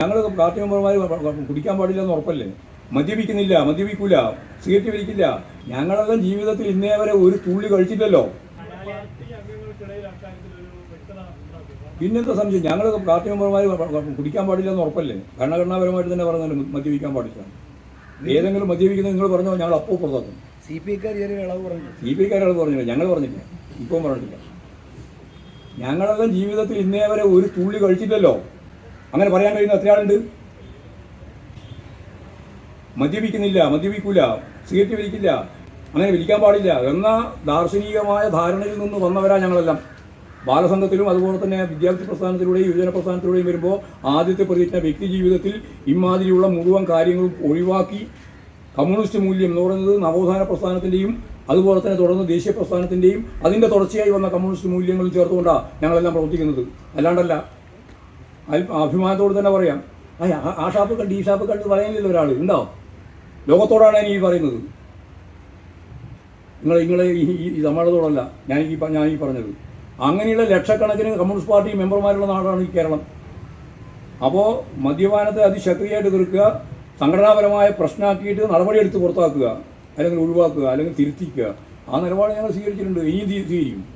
ഞങ്ങൾ പാർട്ടി മെമ്പർമാർ കുടിക്കാൻ പാടില്ല എന്ന് ഉറപ്പല്ലേ? മദ്യപിക്കുന്നില്ല മദ്യപിക്കൂല സിഗരറ്റ് വലിക്കില്ല. ഞങ്ങളെല്ലാം ജീവിതത്തിൽ ഇന്നേ വരെ ഒരു തുള്ളി കഴിച്ചില്ലല്ലോ. പിന്നെന്താ സംശയം? ഞങ്ങളൊക്കെ പാർട്ടി മെമ്പർമാർ കുടിക്കാൻ പാടില്ല എന്ന് ഉറപ്പല്ലേ? ഭരണഘടനാപരമായിട്ട് തന്നെ പറഞ്ഞാലും മദ്യപിക്കാൻ പാടില്ല. ഏതെങ്കിലും മദ്യപിക്കുന്നത് നിങ്ങൾ പറഞ്ഞോ? ഞങ്ങൾ അപ്പോൾ പുറത്താക്കും. സി പി ഐക്കാർ ഇളവ് പറഞ്ഞു സി പി ഐക്കാരാൾ പറഞ്ഞില്ല. ഞങ്ങൾ പറഞ്ഞില്ല. ഇപ്പം പറഞ്ഞിട്ടില്ല. ഞങ്ങളെല്ലാം ജീവിതത്തിൽ ഇന്നേ വരെ ഒരു തുള്ളി കഴിച്ചില്ലല്ലോ. അങ്ങനെ പറയാൻ കഴിയുന്ന എത്ര ആളുണ്ട് മദ്യപിക്കുന്നില്ല മദ്യപിക്കൂല സിഗരറ്റ് വിളിക്കില്ല അങ്ങനെ വിളിക്കാൻ പാടില്ല. എന്ന ദാർശനികമായ ധാരണയിൽ നിന്ന് വന്നവരാ ഞങ്ങളെല്ലാം. ബാലസംഘത്തിലും അതുപോലെ തന്നെ വിദ്യാർത്ഥി പ്രസ്ഥാനത്തിലൂടെയും യുവജന പ്രസ്ഥാനത്തിലൂടെയും വരുമ്പോൾ ആദ്യത്തെ പ്രതിജ്ഞ വ്യക്തി ജീവിതത്തിൽ ഇമാതിരിയുള്ള മുഴുവൻ കാര്യങ്ങളും ഒഴിവാക്കി കമ്മ്യൂണിസ്റ്റ് മൂല്യം എന്ന് പറയുന്നത് നവോത്ഥാന പ്രസ്ഥാനത്തിന്റെയും അതുപോലെ തന്നെ തുടർന്ന് ദേശീയ പ്രസ്ഥാനത്തിന്റെയും അതിന്റെ തുടർച്ചയായി വന്ന കമ്മ്യൂണിസ്റ്റ് മൂല്യങ്ങളും ചേർത്തുകൊണ്ടാണ് ഞങ്ങളെല്ലാം പ്രവർത്തിക്കുന്നത്. അല്ലാണ്ടല്ല. അഭിമാനത്തോട് തന്നെ പറയാം. അയ്യ ആ- ഷാപ്പ് കണ്ട് ഈ ഷാപ്പ് കണ്ട് പറയാനില്ല ഒരാൾ ഉണ്ടോ? ലോകത്തോടാണ് ഞാൻ ഈ പറയുന്നത്. നിങ്ങൾ നിങ്ങളെ ഈ സമ്മേളനത്തോടല്ല ഞാൻ ഈ ഞാൻ ഈ പറഞ്ഞത്. അങ്ങനെയുള്ള ലക്ഷക്കണക്കിന് കമ്മ്യൂണിസ്റ്റ് പാർട്ടി മെമ്പർമാരുള്ള നാടാണ് ഈ കേരളം. അപ്പോൾ മദ്യപാനത്തെ അതിശക്തിയായിട്ട് തീർക്കുക സംഘടനാപരമായ പ്രശ്നമാക്കിയിട്ട് നടപടിയെടുത്ത് പുറത്താക്കുക അല്ലെങ്കിൽ ഒഴിവാക്കുക അല്ലെങ്കിൽ തിരുത്തിക്കുക. ആ നിലപാട് ഞങ്ങൾ സ്വീകരിച്ചിട്ടുണ്ട്. ഇനിയും സ്വീകരിക്കും